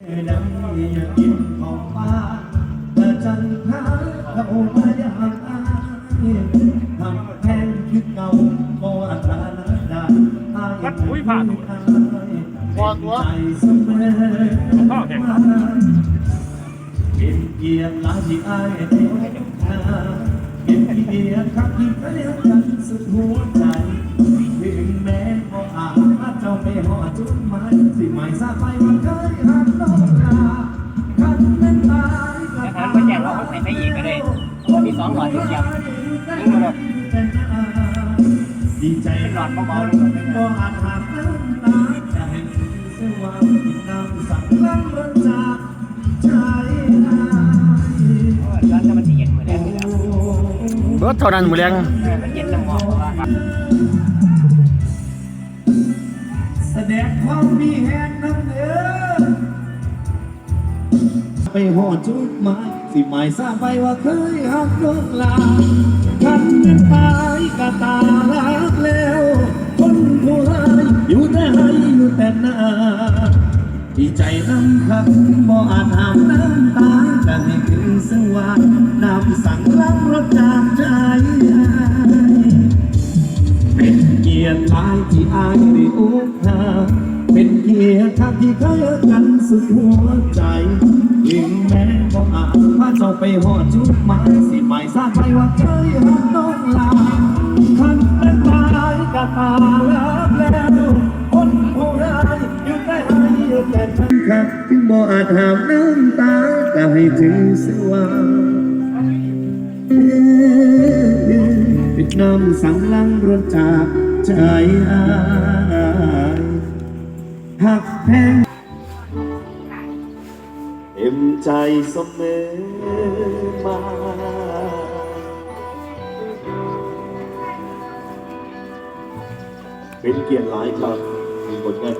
ดังอยากกินของป้าแต่จันทราเขามาอยากอายทำแพงคือเก่าบ่อัตราดาอายวัดอุ้ยผ่านหนูพอตัวใจเสมอพ่อแข่งเป็นเกียรติลายที่อายเดียวเป็นเกียรติครั้งที่เดียวกันสุดหัวใจ น้อาจายก็อาตาหารยก็แจกเราใส่ไปอีกก็ได้มีสองหลอดเทียมยิงมาหมดดีใจหลอดเบาๆบ่อาจหักน้ำตาใจเสียว่าผิดน้ำสั่งล้ำมันจากใจอายร้านจะมันเย็นเหมือนแรงเลยเบิดเท่านั้นหมูแรงมันเย็นน้ำหอมว่า ดงความมีแหงน้ำเด้อไปหอดจุดหมายสิหมายทราบไปว่าเคยหักน้องลาคันนั้นตายก็ตาลักแล้ว คนผู้ร้ายอยู่แต่ให้อยู่แต่หน้าดีใจน้ำคักบ่อาจหามน้ำตาจะให้ถึงสวรรค์น้ำสั่งล้างรถจากใจ ยรติหลายที่อายได้อุกหาเป็นเกียรติทักที่เคยกันสุดหัวใจถึงแม้บ่อาจพาเจ้าไปหอดจุดหมายสิหมายทราบไปว่าเคยรักน้องลาคันเป็นตายก็ตาลับแล้วคนผู้ร้ายอยู่แต่ให้อยู่แต่ฉันคักถึงบ่อาจหามน้ำตาก็ให้ถึงสว่างปิดน้ำสังลังรถจาก ใจอายหักแพงเต็มใจเสมอมาเป็นเกียรติหลายครับมีบทงาน